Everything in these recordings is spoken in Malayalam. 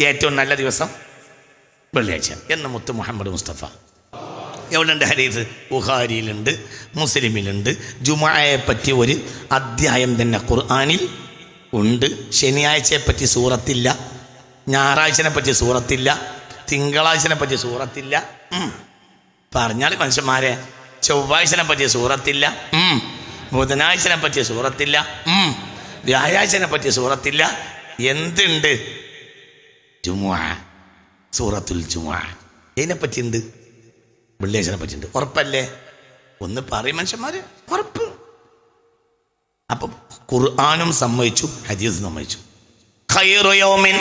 ഏറ്റവും നല്ല ദിവസം വെള്ളിയാഴ്ച എന്ന് മുത്ത് മുഹമ്മദ് മുസ്തഫ. എവിടെയുണ്ട് ഹരീസ്? ബുഹാരിയിലുണ്ട് മുസ്ലിമിലുണ്ട്. ജുമായെ പറ്റി ഒരു അധ്യായം തന്നെ ഖുർആാനിൽ ഉണ്ട്. ശനിയാഴ്ചയെ പറ്റി സൂറത്തില്ല ഞായറാഴ്ചനെ പറ്റി സൂറത്തില്ല തിങ്കളാഴ്ചനെ പറ്റി സൂറത്തില്ല പറഞ്ഞാൽ മനുഷ്യന്മാരെ ചൊവ്വാഴ്ചനെ പറ്റി സൂറത്തില്ല. ബുധനാഴ്ചനെ പറ്റിയ സൂറത്തില്ല. വ്യാഴാഴ്ചനെ പറ്റിയ സൂറത്തില്ല. എന്തുണ്ട്? ജുമുഅ. സൂറത്തുൽ ജുമുഅ. ഇതിനെപ്പറ്റി ഉണ്ട് വെള്ളിയാഴ്ചനെ പറ്റിയുണ്ട് ഉറപ്പല്ലേ? ഒന്ന് പറയും മനുഷ്യന്മാര്. ഉറപ്പ്. അപ്പം ഖുർആാനും സമ്മതിച്ചു ഹദീസും സമ്മതിച്ചു. ഖൈറു യൗമിൻ.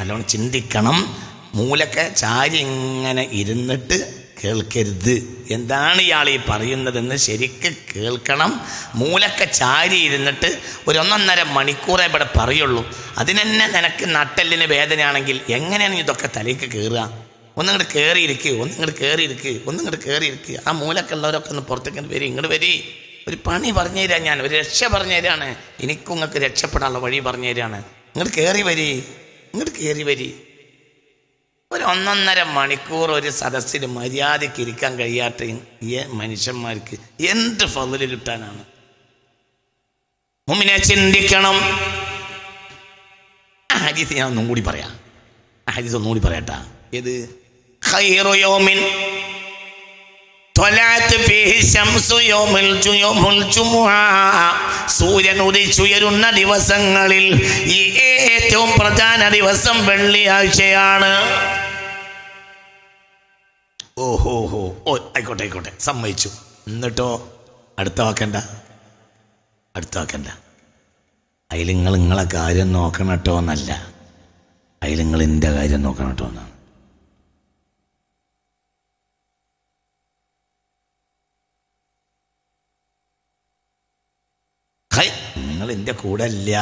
നല്ലോണം ചിന്തിക്കണം. മൂലക്കെ ചാരി ഇങ്ങനെ ഇരുന്നിട്ട് കേൾക്കരുത്. എന്താണ് ഇയാൾ ഈ പറയുന്നതെന്ന് ശരിക്ക് കേൾക്കണം. മൂലക്ക ചാരി ഇരുന്നിട്ട് ഒരു ഒന്നൊന്നര മണിക്കൂറേ ഇവിടെ പറയുള്ളൂ. അതിനെന്നെ നിനക്ക് നട്ടെല്ലിന് വേദനയാണെങ്കിൽ എങ്ങനെയാണ് ഇതൊക്കെ തലേക്ക് കയറുക ഒന്നിങ്ങോട്ട് കയറിയിരിക്കുക ഒന്നിങ്ങോട്ട് കയറിയിരിക്കുക ഒന്നിങ്ങോട്ട് കയറിയിരിക്കുക ആ മൂലക്കുള്ളവരൊക്കെ ഒന്ന് പുറത്തേക്ക് വരി ഇങ്ങോട്ട് വരി. ഒരു പണി പറഞ്ഞു തരാം ഞാൻ ഒരു രക്ഷ പറഞ്ഞു തരാണ്. എനിക്കും നിങ്ങൾക്ക് രക്ഷപ്പെടാനുള്ള വഴി പറഞ്ഞു തരാണ്. ഇങ്ങോട്ട് കയറി വരി ഇങ്ങോട്ട് കയറി വരി. ഒരു ഒന്നൊന്നര മണിക്കൂർ ഒരു സദസ്സിൽ മര്യാദയ്ക്ക് ഇരിക്കാൻ കഴിയാത്ത ഈ മനുഷ്യന്മാർക്ക് എന്ത് ഫതിൽ കിട്ടാനാണ്? മുമ്പിനെ ചിന്തിക്കണം. ആ ഹദീസ് ഞാൻ ഒന്നും കൂടി പറയാം. ആ ഹദീസ് ഒന്നും കൂടി പറയട്ടാ. ഏത്? ഖൈറു. സൂര്യൻ ഉദിച്ചുയരുന്ന ദിവസങ്ങളിൽ ഈ ഏറ്റവും പ്രധാന ദിവസം വെള്ളിയാഴ്ചയാണ്. ഓഹോ ഹോ ഓ ആയിക്കോട്ടെ ആയിക്കോട്ടെ. സമ്മതിച്ചു. എന്നിട്ടോ? അടുത്ത വാക്കണ്ട. അടുത്ത വാക്കണ്ട. അതിൽ നിങ്ങൾ നിങ്ങളെ കാര്യം നോക്കണം കേട്ടോ എന്നല്ല. അതിൽ നിങ്ങൾ എന്റെ കാര്യം നോക്കണം കേട്ടോ എന്നാണ് നിങ്ങൾ എന്റെ കൂടെ അല്ല.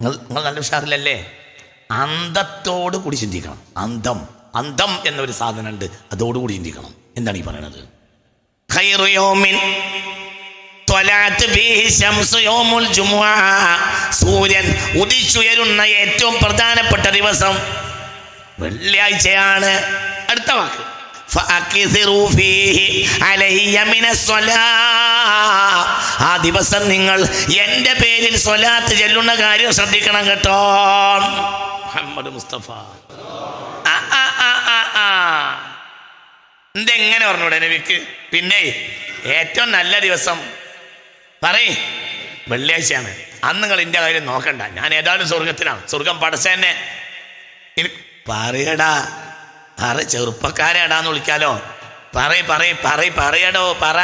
നിങ്ങൾ നിങ്ങൾ നല്ല ഉഷാറിലല്ലേ? അന്തത്തോട് കൂടി ചിന്തിക്കണം. അന്തം അന്തം എന്നൊരു സാധനമുണ്ട് അതോടുകൂടി ചിന്തിക്കണം. എന്താണ് ഈ പറയണത്. സൂര്യൻ ഉദിച്ചുയരുന്ന ഏറ്റവും പ്രധാനപ്പെട്ട ദിവസം വെള്ളിയാഴ്ചയാണ്. അടുത്ത വാക്ക്. ആ ദിവസം നിങ്ങൾ എന്റെ പേരിൽ സ്വലാത്ത് ചെല്ലുന്ന കാര്യം ശ്രദ്ധിക്കണം കേട്ടോ. മുഹമ്മദ് മുസ്തഫ ആ, ആ, ആ, ആ, ആ. എന്തെങ്ങനെ പറഞ്ഞൂടെ നബിക്ക്? പിന്നെ ഏറ്റവും നല്ല ദിവസം പറ വെള്ളിയാഴ്ചയാണ്. അന്ന് നിങ്ങൾ എന്റെ കാര്യം നോക്കണ്ട. ഞാൻ ഏതായാലും സ്വർഗത്തിലാണ്. സ്വർഗം പടച്ചെന്നെ പറയടാ. പറ ചെറുപ്പക്കാരടാന്ന് വിളിക്കാലോ. പറയ് പറയ് പറയ് പറയടോ. പറ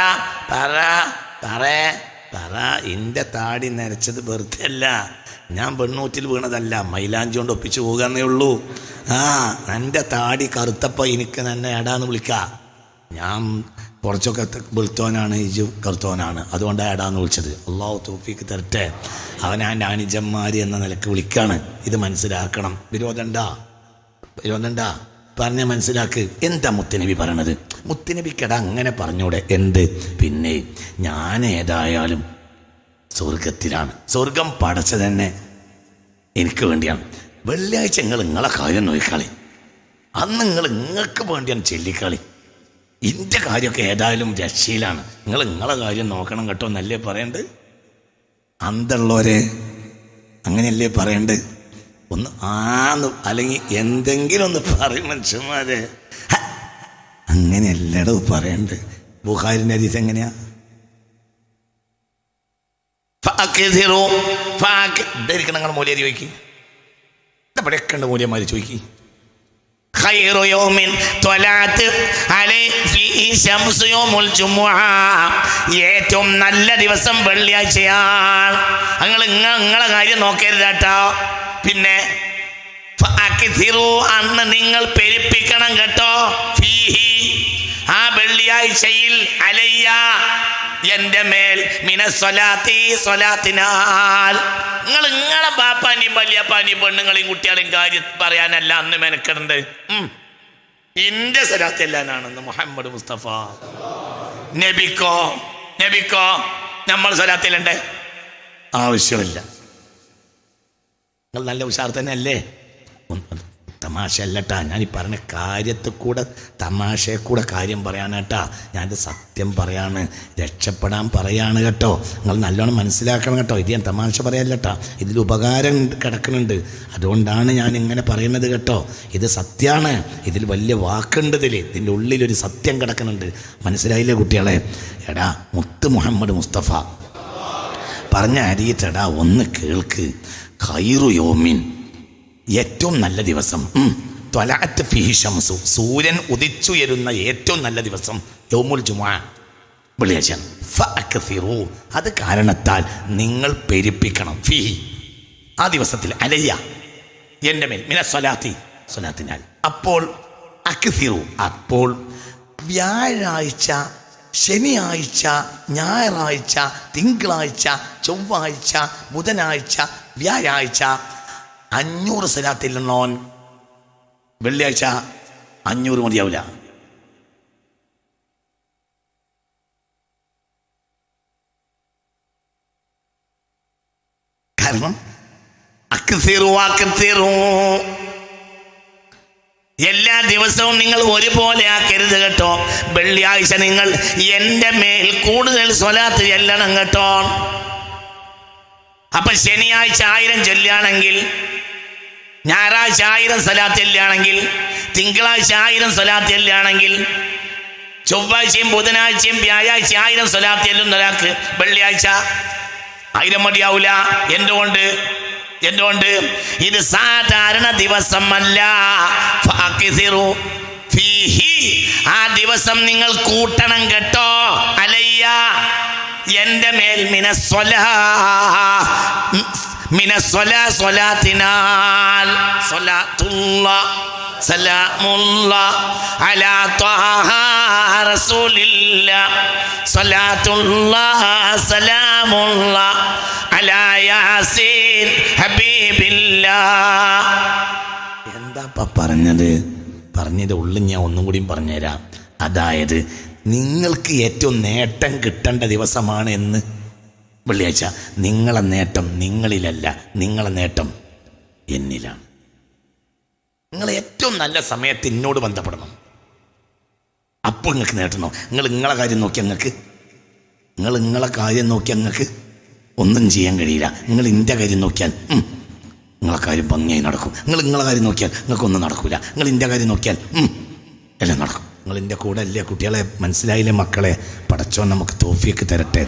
പറ പറ പറ. എന്റെ താടി നരച്ചത് വെറുതെ അല്ല. ഞാൻ പെണ്ണൂറ്റിൽ വീണതല്ല. മൈലാഞ്ചി കൊണ്ട് ഒപ്പിച്ചു പോകാന്നേ ഉള്ളൂ. ആ എന്റെ താടി കറുത്തപ്പോൾ എനിക്ക് തന്നെ എടാന്ന് വിളിക്കാം. ഞാൻ കുറച്ചൊക്കെ വെളുത്തോനാണ് ഇജു കറുത്തോനാണ് അതുകൊണ്ടാണ് ഏടാന്ന് വിളിച്ചത്. അള്ളാഹു തോഫിക്ക് തരട്ടെ. അവനാ നാനിജന്മാര് എന്ന നിലയ്ക്ക് വിളിക്കാണ്. ഇത് മനസ്സിലാക്കണം. വിരോധണ്ടാ വിരോധണ്ടാ പറഞ്ഞ മനസ്സിലാക്ക്. എന്താ മുത്തനബി പറയണത്? മുത്തനബിക്കട അങ്ങനെ പറഞ്ഞൂടെ. എന്ത്? പിന്നെ ഞാൻ ഏതായാലും സ്വർഗത്തിലാണ്. സ്വർഗം പടച്ചത് തന്നെ എനിക്ക് വേണ്ടിയാണ്. വെള്ളിയാഴ്ച നിങ്ങൾ നിങ്ങളെ കാര്യം നോക്കിക്കളി. അന്ന് നിങ്ങൾ നിങ്ങൾക്ക് വേണ്ടിയാണ് ചെല്ലിക്കളി. ഇന്റെ കാര്യമൊക്കെ ഏതായാലും രക്ഷയിലാണ്. നിങ്ങൾ നിങ്ങളെ കാര്യം നോക്കണം കേട്ടോ എന്നല്ലേ പറയണ്ട്? അന്തള്ളവരെ അങ്ങനെയല്ലേ പറയണ്ട്? ഒന്ന് ആന്ന് അല്ലെങ്കിൽ എന്തെങ്കിലും ഒന്ന് പറയും മനുഷ്യന്മാരെ. അങ്ങനെയല്ലടോ പറയണ്ട്. ബുഹാരിന്റെ ഹദീസ് എങ്ങനെയാ? ഇതായിരിക്കണം നിങ്ങൾ മൂല്യം ചോദിക്കും. ഇവിടെയൊക്കെ ഉണ്ട് മൂല്യന്മാർ ചോദിക്കും. خير يوم طلعت عليه فيه شمس يوم الجمعة ഏറ്റവും നല്ല ദിവസം വെള്ളിയാഴ്ചയാണ് നിങ്ങൾ നിങ്ങളെ കാര്യം നോക്കരുത് കേട്ടോ പിന്നെ ഫഅക്സിറു, അന്ന് നിങ്ങൾ പെരുപ്പിക്കണം കേട്ടോ ഫീഹി ആ വെള്ളിയാഴ്ചയിൽ അലയ്യ എന്റെ മേൽ നിങ്ങൾ നിങ്ങളെ ബാപ്പാനെയും വലിയപ്പാനിയും പെണ്ണുങ്ങളെയും കുട്ടികളെയും കാര്യം പറയാനല്ല അന്ന് മെനക്കിടണ്ട്? എന്റെ ഇന്റെ സ്വലാത്ത് എല്ലാനാണെന്ന് മുഹമ്മദ് മുസ്തഫ. നബിക്കോ നബിക്കോ നമ്മൾ സ്വലാത്തിലുണ്ട്? ആവശ്യമില്ല. നിങ്ങൾ നല്ല ഉഷാർ തന്നെ അല്ലേ തമാശ അല്ലട്ടാ ഞാൻ ഈ പറഞ്ഞ കാര്യത്തിൽ കൂടെ തമാശയെ കൂടെ കാര്യം പറയാനാട്ടാ. ഞാനിത് സത്യം പറയാണ്. രക്ഷപ്പെടാൻ പറയാണ് കേട്ടോ. നിങ്ങൾ നല്ലോണം മനസ്സിലാക്കണം കേട്ടോ. ഇത് ഞാൻ തമാശ പറയല്ലട്ടാ. ഇതിൽ ഉപകാരം കിടക്കുന്നുണ്ട്. അതുകൊണ്ടാണ് ഞാൻ ഇങ്ങനെ പറയുന്നത് കേട്ടോ. ഇത് സത്യമാണ് ഇതിൽ വലിയ വാക്കുണ്ട് ഇതിൽ ഇതിന്റെ ഉള്ളിലൊരു സത്യം കിടക്കുന്നുണ്ട്. മനസ്സിലായില്ലേ കുട്ടികളെ? എടാ മുത്ത് മുഹമ്മദ് മുസ്തഫ. പറഞ്ഞ അരിയിട്ടടാ ഒന്ന് കേൾക്ക്. ഖൈറു യോമിൻ. ഏറ്റവും നല്ല ദിവസം. ത്വലാത്ത് ഫീഹി ശംസു സൂര്യൻ ഉദിച്ചുയരുന്ന ഏറ്റവും നല്ല ദിവസം യോമുൽ ജുമാ. വെള്ളിയാഴ്ച. അത് കാരണത്താൽ നിങ്ങൾ പെരുപ്പിക്കണം. ഫിഹി. ആ ദിവസത്തിൽ അലയ്യ. എന്റെ മേൽ. മിന സ്വലാത്തി. സ്വലാത്തിനാൽ. അപ്പോൾ അക്സിറു. അപ്പോൾ വ്യാഴാഴ്ച ശനിയാഴ്ച ഞായറാഴ്ച തിങ്കളാഴ്ച ചൊവ്വാഴ്ച ബുധനാഴ്ച വ്യാഴാഴ്ച അഞ്ഞൂറ് സലാത്തിൽ നിന്നോൻ വെള്ളിയാഴ്ച അഞ്ഞൂറ് മതിയാവില്ല കാരണം എല്ലാ ദിവസവും നിങ്ങൾ ഒരുപോലെ ആക്കരുത് കേട്ടോ. വെള്ളിയാഴ്ച നിങ്ങൾ എന്റെ മേൽ കൂടുതൽ സ്വലാത്ത് ചെല്ലണം കേട്ടോ. അപ്പൊ ശനിയാഴ്ച ആയിരം ചൊല്ലുകയാണെങ്കിൽ ഞായറാഴ്ച ആയിരം സ്വലാത്ത് ചെല്ലുകയാണെങ്കിൽ തിങ്കളാഴ്ച ആയിരം സ്വലാത്ത് ചെല്ലുകയാണെങ്കിൽ ചൊവ്വാഴ്ചയും ബുധനാഴ്ചയും വ്യാഴാഴ്ച ആയിരം സ്വലാത്ത് ചെല്ലുന്ന ഒരാൾക്ക് വെള്ളിയാഴ്ച ആയിരം മതിയാവൂല. എന്തുകൊണ്ട്? എന്തുകൊണ്ട്? ഇത് സാധാരണ ദിവസമല്ല. ആ ദിവസം നിങ്ങൾ കൂട്ടണം കേട്ടോ. അലയ്യ. എന്റെ മേൽ മിനസ്വല അലാ റസൂലില്ല. സ്വലാത്തുള്ള സലാമുള്ള അലാ യാസീൻ ഹബീബില്ല. എന്താ പറഞ്ഞത്? പറഞ്ഞത് ഉള്ളിൽ ഞാൻ ഒന്നും കൂടി പറഞ്ഞുതരാം അതായത് നിങ്ങൾക്ക് ഏറ്റവും നേട്ടം കിട്ടേണ്ട ദിവസമാണ് എന്ന്. വെള്ളിയാഴ്ച. നിങ്ങളെ നേട്ടം നിങ്ങളിലല്ല നിങ്ങളെ നേട്ടം എന്നിലാണ്. നിങ്ങൾ ഏറ്റവും നല്ല സമയത്ത് എന്നോട് ബന്ധപ്പെടണം. അപ്പോൾ നിങ്ങൾക്ക് നേട്ടണോ? നിങ്ങൾ നിങ്ങളെ കാര്യം നോക്കി അങ്ങക്ക്? നിങ്ങൾ നിങ്ങളെ കാര്യം നോക്കി അങ്ങക്ക്? ഒന്നും ചെയ്യാൻ കഴിയില്ല. നിങ്ങൾ ഇന്റെ കാര്യം നോക്കിയാൽ നിങ്ങളെ കാര്യം ഭംഗിയായി നടക്കും. നിങ്ങൾ നിങ്ങളെ കാര്യം നോക്കിയാൽ നിങ്ങൾക്ക് ഒന്നും നടക്കില്ല നിങ്ങൾ ഇന്റെ കാര്യം നോക്കിയാൽ എല്ലാം നടക്കും. നിങ്ങൾ എന്റെ കൂടെ അല്ലേ കുട്ടികളെ? മനസ്സിലായില്ലേ മക്കളെ? പടച്ചോൻ നമുക്ക് തോഫിയൊക്കെ തരട്ടെ.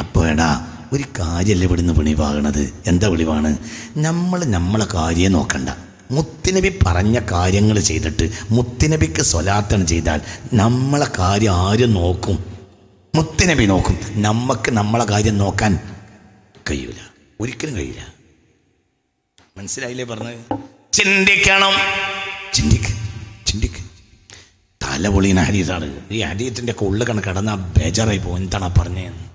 അപ്പോൾ എടാ ഒരു കാര്യമല്ലേ ഇവിടുന്ന് വെളിവാകണത്? എന്താ വെളിവാണ്? നമ്മൾ നമ്മളെ കാര്യം നോക്കണ്ട. മുത്തുനബി പറഞ്ഞ കാര്യങ്ങൾ ചെയ്തിട്ട് മുത്തുനബിക്ക് സ്വലാത്തണം ചെയ്താൽ നമ്മളെ കാര്യം ആരും നോക്കും. മുത്തുനബി നോക്കും. നമുക്ക് നമ്മളെ കാര്യം നോക്കാൻ കഴിയൂല. ഒരിക്കലും കഴിയില്ല. മനസ്സിലായില്ലേ പറഞ്ഞത്? ചിന്തിക്കണം. ചിന്തിക്ക്. ചിന്തിക്ക്. തല പൊളിയുന്ന ഈ ഹരീത്തിന്റെ ഒക്കെ ഉള്ളിൽ കണക്ക് കടന്ന ബേജാറായി പോകും എന്താണ് പറഞ്ഞതെന്ന്